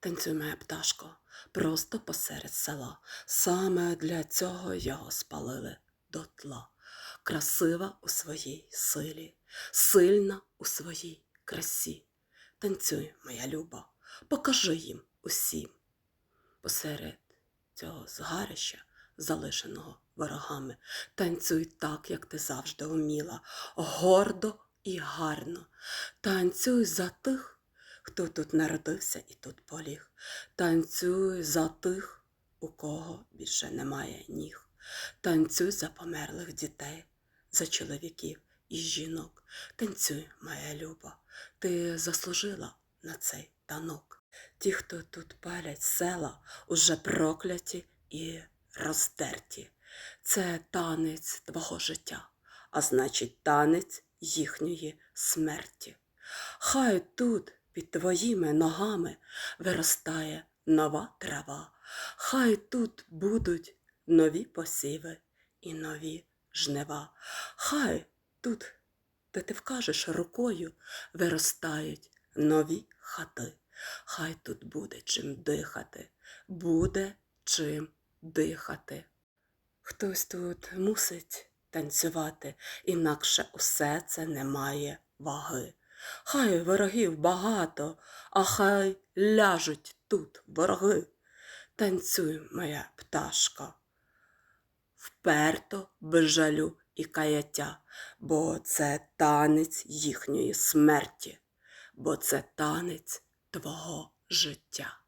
Танцюй, моя пташко, просто посеред села. Саме для цього його спалили дотла. Красива у своїй силі, сильна у своїй красі. Танцюй, моя люба, покажи їм усім. Посеред цього згарища, залишеного ворогами, танцюй так, як ти завжди вміла, гордо і гарно. Танцюй за тих, хто тут народився і тут поліг. Танцюй за тих, у кого більше немає ніг. Танцюй за померлих дітей, за чоловіків і жінок. Танцюй, моя люба, ти заслужила на цей танок. Ті, хто тут палять села, уже прокляті і роздерті. Це танець твого життя, а значить, танець їхньої смерті. Хай тут під твоїми ногами виростає нова трава, хай тут будуть нові посіви і нові жнива. Хай тут, де ти вкажеш рукою, виростають нові хати. Хай тут буде чим дихати, буде чим дихати. Хтось тут мусить танцювати, інакше усе це не має ваги. Хай ворогів багато, а хай ляжуть тут вороги. Танцюй, моя пташка, вперто, без жалю і каяття, бо це танець їхньої смерті, бо це танець твого життя.